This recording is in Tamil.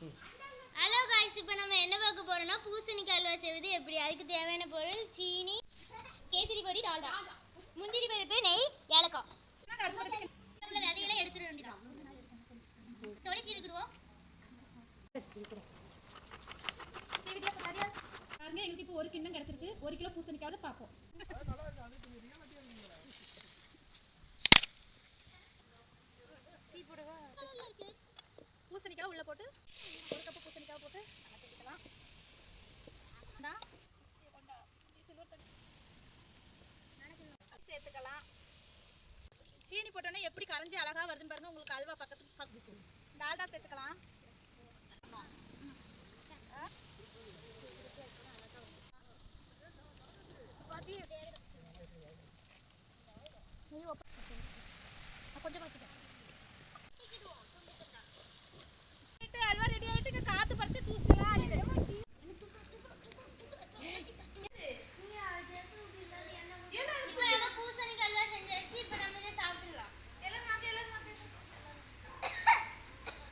ஹலோ காய்ஸ் இப்போ நம்ம என்ன பார்க்க போறோம்னா பூசணிக்காய் அல்வா செய்வது எப்படி? அதுக்கு தேவையான பொருள் சீனி கேசரி பொடி டால்டா. முந்திரி பருப்பு நெய் ஏலக்காய். விதையெல்லாம் எடுத்துட வேண்டியதான் தொலைச்சி எங்களுக்கு இப்போ ஒரு கிண்ணம் கிடைச்சிருக்கு. ஒரு கிலோ பூசணிக்காவது பார்ப்போம். பூசணிக்காய் உள்ள போட்டு தண்ணி போட்டோன்னா எப்படி கரைஞ்சி அழகாக வருதுன்னு பாருங்க. உங்களுக்கு அல்வா பக்கத்து பக்கத்து டால்டா சேர்த்துக்கலாம். கொஞ்சம் வச்சுக்கோ